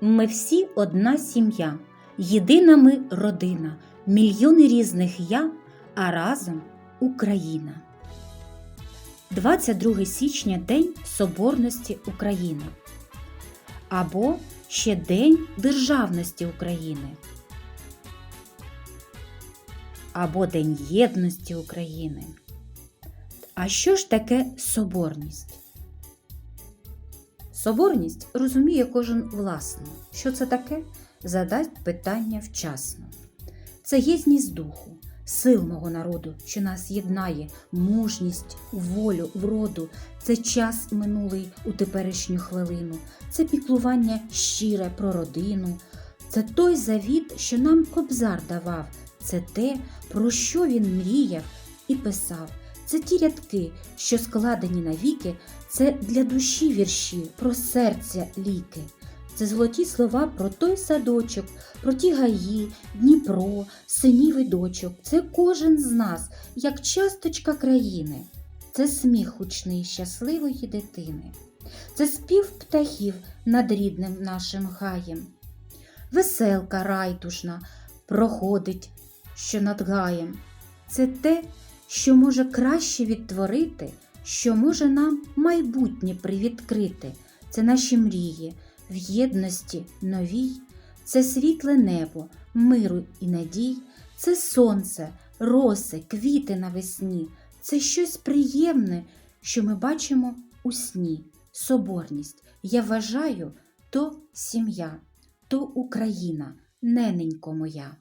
Ми всі одна сім'я, єдина ми родина, мільйони різних я, а разом Україна. 22 січня День Соборності України. Або ще День Державності України. Або День Єдності України. А що ж таке соборність? Соборність розуміє кожен власно. Що це таке? Задасть питання вчасно. Це єдність духу, сил мого народу, що нас єднає, мужність, волю, вроду. Це час минулий у теперішню хвилину, це піклування щире про родину, це той завіт, що нам кобзар давав, це те, про що він мріяв і писав. Це ті рядки, що складені навіки, це для душі вірші, про серця ліки. Це золоті слова про той садочок, про ті гаї, Дніпро, синів і дочок. Це кожен з нас, як часточка країни. Це сміх гучний щасливої дитини. Це спів птахів над рідним нашим гаєм. Веселка райтушна проходить, що над гаєм. Це те, що може краще відтворити, що може нам майбутнє привідкрити. Це наші мрії в єдності новій, це світле небо, миру і надій, це сонце, роси, квіти навесні, це щось приємне, що ми бачимо у сні, соборність. Я вважаю, то сім'я, то Україна, нененько моя.